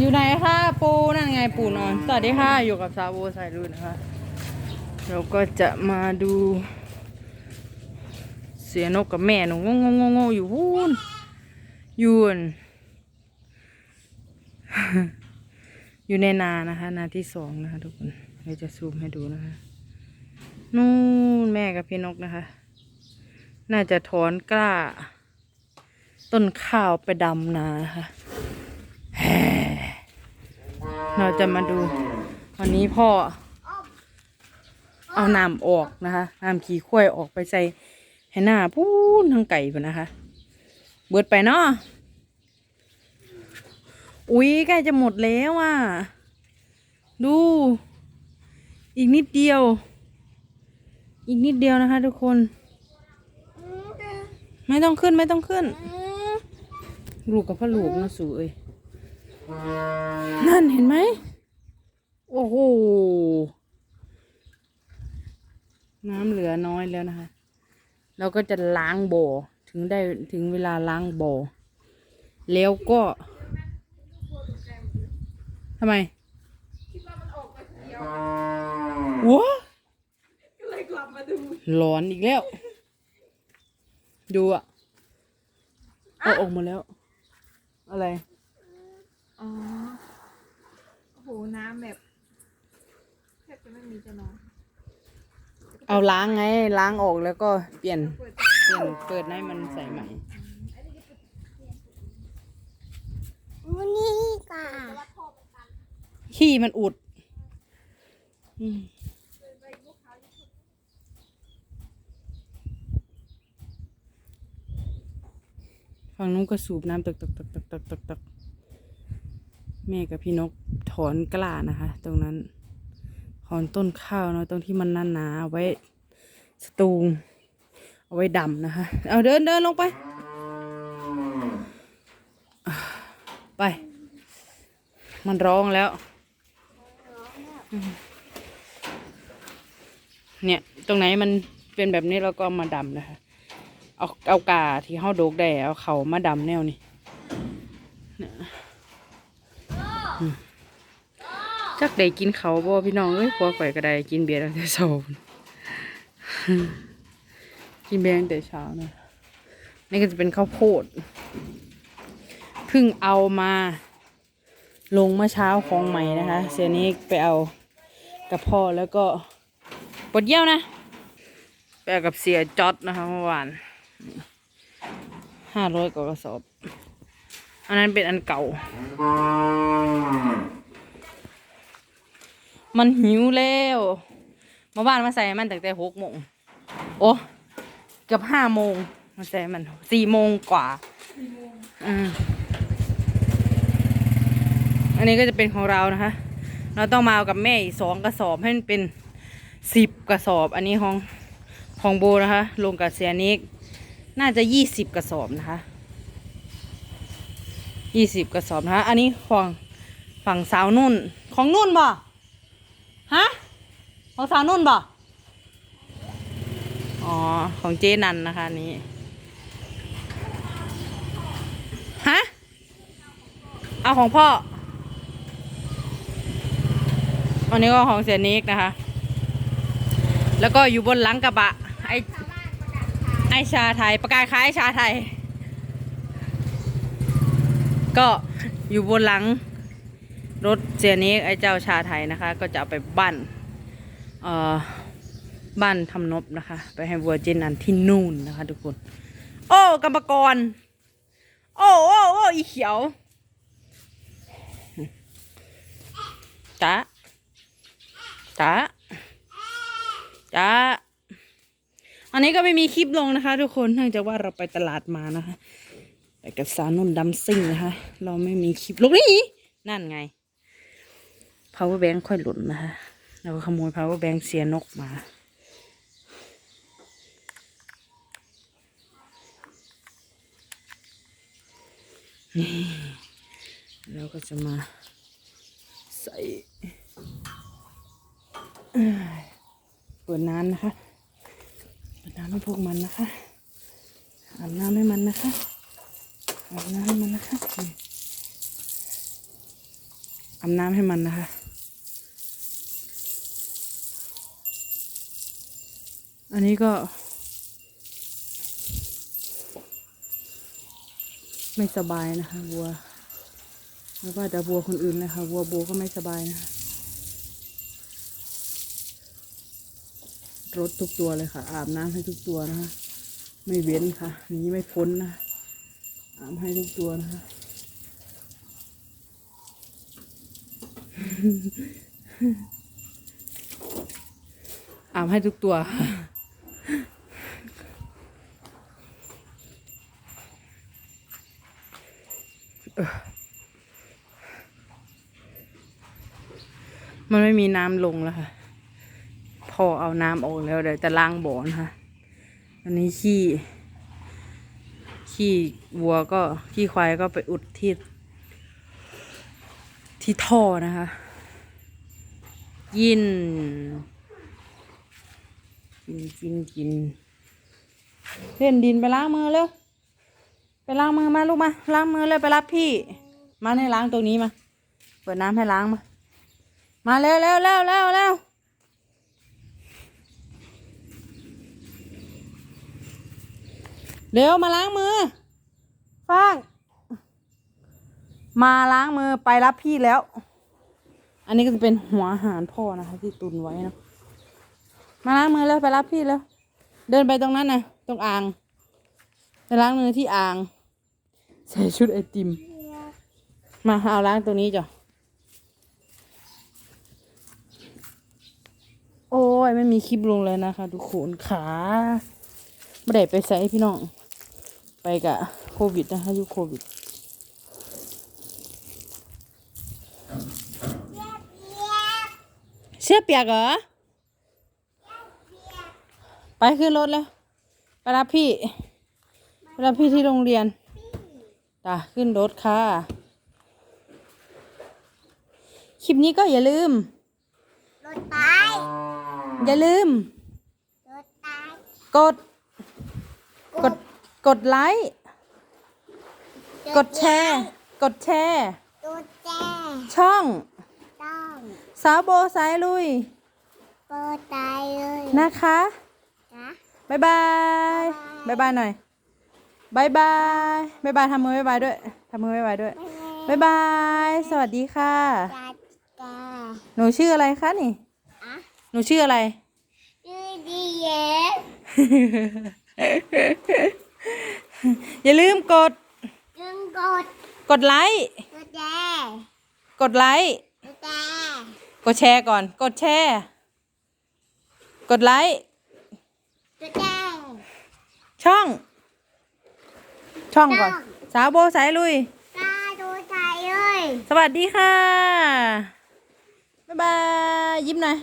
อยู่ไหนคะปูนั่นไงปูนอน สวัสดีค่ะอยู่กับซาโบสายรุ่นนะคะเราก็จะมาดู เสียนกกับแม่หนูงงงงงอยู่วูนยูนอยู่ในนานะคะ นาที่สองนะคะ ทุกคนเราจะซูมให้ดูนะคะนู่นแม่กับพี่นกนะคะ น่าจะถอนกล้า ต้นข้าวไปดำนานะคะแฮ่ เราจะมาดู วันนี้พ่อ เอาน้ำออกนะคะน้ำขี้ข้วยออกไปใส่ให้หน้าพูนทางไก่ไปนะคะ เบิดไปเนาะอุ๊ยใกล้จะหมดแล้วอะ ดู อีกนิดเดียว อีกนิดเดียวนะคะ ทุกคน ไม่ต้องขึ้นไม่ต้องขึ้น ลูกกับพ่อลูกนะสูเอ้ย นั่นเห็นไหม โอ้โห น้ำเหลือน้อยแล้วนะคะ เราก็จะล้างบ่อถึงได้ถึงเวลาล้างบ่อ แล้วก็ทำไมว้าร้อนอีกแล้ว ดูอะเอาออกมาแล้ว อะไร อ๋อโอ้โหน้ำแบบแทบจะไม่มีจะนอนเอาล้างไงล้างออกแล้วก็เปลี่ยนเปิดเปลี่ยนเปิดให้มันใสใหม่ วันนี้ก่ะขี้มันอุดอืมฝั่งนู้นก็สูบน้ำตักตักตักตักตักตักตัก แม่กับพี่นกถอนกล้านะคะ ตรงนั้นถอนต้นข้าวเนาะตรงที่มันหนาๆเอาไว้สตูงเอาไว้ดำนะคะ เอาเดินเดินลงไป ไป มันร้องแล้ว เนี่ย ตรงไหนมันเป็นแบบนี้เราก็มาดำนะคะ เอาเอากาที่เฮาโดกได้เอาเขามาดำแนวนี้เนี่ยอืม จักได้กินเขาบ่พี่น้องเอ้ยพวกข่อยก็ได้กินเบียร์ตั้งแต่เช้ากินเบียร์ตั้งแต่เช้านะนี่ก็จะเป็นข้าวโพดเพิ่งเอามา ลงเมื่อเช้าของใหม่นะคะ เสียนี้ไปเอากับพ่อแล้วก็ปดเยี่ยวนะไปเอากับเสียจอดนะคะเมื่อวานห้าร้อยกว่ากระสอบ อันนั้นเป็นอันเก่า มันหิวแล้วมื่อวานมาใส่มันตั้งแต่หกโมงโอ้เกือบห้าโมงมาใส่มันสี่โมงกว่าอืมอันนี้ก็จะเป็นของเรานะคะ เราต้องมาเอากับแม่อีกสองกระสอบให้มันเป็นสิบกระสอบ อันนี้ของของโบนะคะลงกับเซียนิกน่าจะยี่สิบกระสอบนะคะยี่สิบกระสอบนะคะ อันนี้ฝั่งฝั่งสาวนุ่นของนุ่นบ่ ฮะ ของสาวนุ่นบ่อ๋อ ของเจนันนะคะนนี้ฮะ เอาของพ่อ อันนี้ก็ของเสียนิกนะคะ แล้วก็อยู่บนหลังกระบะ ไอไอชาไทย ประกาศขายชาไทย ก็อยู่บนหลัง รถเสียนิกไอ้เจ้าชาไทยนะคะ ก็จะเอาไปบ้านเอ่อบ้านทำนบนะคะ ไปให้วัวเจนันที่นู่นนะคะ ทุกคน โอ้กรรมกร โอ้โอ้โอ้อีเขียวจ้าจ้าจ้าอันนี้ก็ไม่มีคลิปลงนะคะ ทุกคนเนื่องจากว่าเราไปตลาดมานะคะไปกับสาวนุ่นดำซิ่งนะคะ เราไม่มีคลิปลงนี่นั่นไง power bank ค่อยหล่นนะคะเราก็ขโมย power bank เสียนกมา นี่เราก็จะมาใส่เปิดน้ำนะคะเปิดน้ำให้พวกมันนะคะอาบน้ำให้มันนะคะอาบน้ำให้มันนะคะอาบน้ำให้มันนะคะ อันนี้ก็ ไม่สบายนะคะวัวไม่ว่าแต่วัวคนอื่นนะคะวัวโบก็ไม่สบายนะคะรถทุกตัวเลยค่ะ อาบน้ำให้ทุกตัวนะคะ ไม่เว้นค่ะนีไม่พ้นนะอาบให้ทุกตัวนะคะอาบให้ทุกตัว มันไม่มีน้ำลงแล้วค่ะ พอเอาน้ำออกแล้วเดี๋ยวจะล้างบ่อนะคะอันนี้ขี้ขี้วัวก็ขี้ควายก็ไปอุดที่ที่ท่อนะคะ กิน กินกินกินเล่นดินไปล้างมือเร็วไปล้างมือมาลูกมาล้างมือเลยไปรับพี่ มาให้ล้างตรงนี้มา เปิดน้ำให้ล้างมา มาเร็วเร็วเร็วเร็วเร็วเร็วมาล้างมือฟางมาล้างมือไปรับพี่แล้ว อันนี้ก็จะเป็นหัวอาหารพ่อนะคะ ที่ตุนไว้เนอะมาล้างมือแล้วไปรับพี่แล้ว เดินไปตรงนั้นนะตรงอ่างไปล้างมือที่อ่าง ใส่ชุดไอติม มาเอาล้างตรงนี้จ้ะ โอ้ยไม่มีคลิปลงเลยนะคะทุกคนขาไม่ได้ไปใส่พี่น้อง ไปกับโควิดนะคะยุคโควิดเสื้อเปียกเหรอ ไปขึ้นรถแล้วไปรับพี่ไปรับพี่ที่โรงเรียนจ้ะขึ้นรถค่ะ คลิปนี้ก็อย่าลืม รถตาย อย่าลืมรถตายกด กด กดไลค์ กดแชร์ กดแชร์รถแจ้ช่องต้องสาวโบสายลุยเปิดตายเลยนะคะนะบายบายบายบายหน่อยบายบายบายบายทำมือบายบายด้วยทำมือบายบายด้วยบายบาย สวัสดีค่ะ จัดกาหนูชื่ออะไรคะนี่อะ หนูชื่ออะไร ชื่อดีเย่อย่าลืมกดจึงกดกดไลค์รถแจ้กดไลค์รถแจ้กดแชร์ก่อน กดแชร์ กดไลค์รถแจ้ช่อง ช่องก่อน สาวโบสายลุย ตาดูใจเลย สวัสดีค่ะ บ๊ายบาย ยิ้มหน่อย